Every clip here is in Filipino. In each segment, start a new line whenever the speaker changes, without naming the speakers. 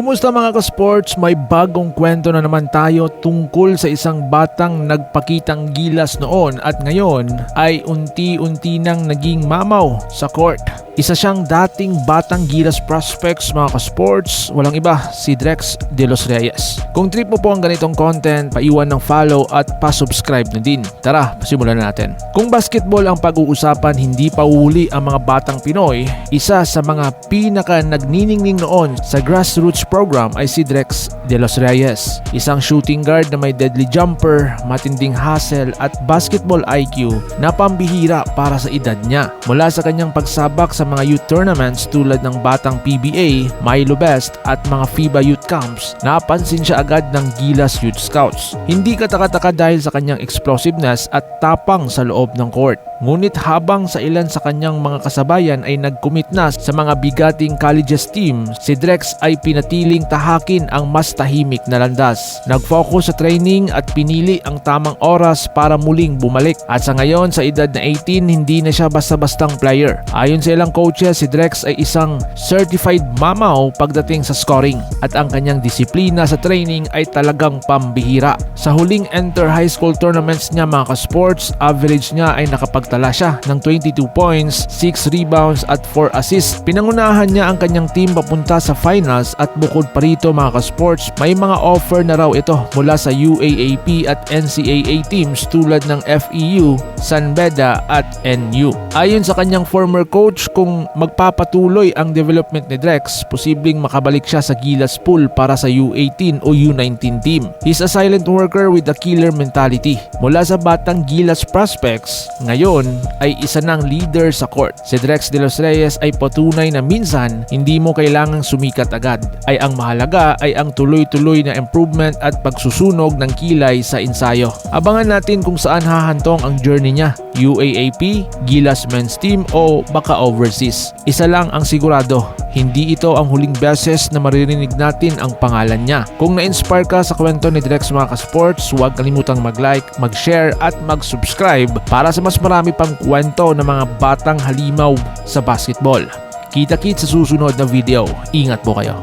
Kumusta mga ka-sports? May bagong kwento na naman tayo tungkol sa isang batang nagpakitang gilas noon at ngayon ay unti-unti nang naging mamaw sa court. Isa siyang dating batang gilas prospects mga ka-sports, walang iba si Drex De Los Reyes. Kung trip mo po ang ganitong content, paiwan ng follow at pa-subscribe na din. Tara, simulan na natin. Kung basketball ang pag-uusapan, hindi pa uli ang mga batang Pinoy, isa sa mga pinaka nagniningning noon sa grassroots program ay si Drex De Los Reyes. Isang shooting guard na may deadly jumper, matinding hustle at basketball IQ na pambihira para sa edad niya. Mula sa kanyang pagsabak sa mga youth tournaments tulad ng Batang PBA, Milo Best at mga FIBA Youth Camps, napansin siya agad ng Gilas Youth Scouts. Hindi katakataka dahil sa kanyang explosiveness at tapang sa loob ng court. Ngunit habang sa ilan sa kanyang mga kasabayan ay nag-commit na sa mga bigating colleges team, si Drex ay pinatiling tahakin ang mas tahimik na landas. Nag-focus sa training at pinili ang tamang oras para muling bumalik. At sa ngayon, sa edad na 18, hindi na siya basta-bastang player. Ayon sa ilang coaches, si Drex ay isang certified mamaw pagdating sa scoring at ang kanyang disiplina sa training ay talagang pambihira. Sa huling enter high school tournaments niya mga ka-sports, average niya ay nakapagtala siya ng 22 points, 6 rebounds at 4 assists. Pinangunahan niya ang kanyang team papunta sa finals at bukod pa rito mga ka-sports, may mga offer na raw ito mula sa UAAP at NCAA teams tulad ng FEU, San Beda at NU. Ayon sa kanyang former coach, kung magpapatuloy ang development ni Drex, posibleng makabalik siya sa Gilas pool para sa U18 o U19 team. He's a silent worker with a killer mentality. Mula sa batang Gilas prospects, ngayon ay isa ng leader sa court. Si Drex De Los Reyes ay patunay na minsan hindi mo kailangang sumikat agad. Ay ang mahalaga ay ang tuloy-tuloy na improvement at pagsusunog ng kilay sa ensayo. Abangan natin kung saan hahantong ang journey niya. UAAP, Gilas Men's Team o baka overseas. Isa lang ang sigurado, hindi ito ang huling beses na maririnig natin ang pangalan niya. Kung na-inspire ka sa kwento ni Drex mga ka-sports, huwag kalimutang mag-like, mag-share at mag-subscribe para sa mas marami pang kwento ng mga batang halimaw sa basketball. Kita-kit sa susunod na video. Ingat po kayo.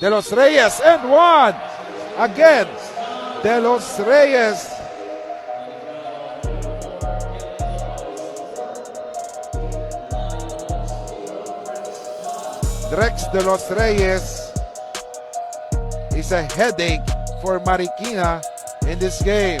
De Los Reyes and one again. De Los Reyes. Drex De Los Reyes is a headache for Marikina in this game.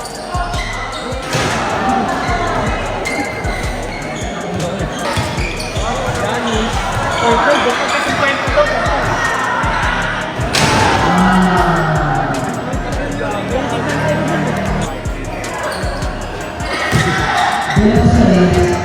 Yes,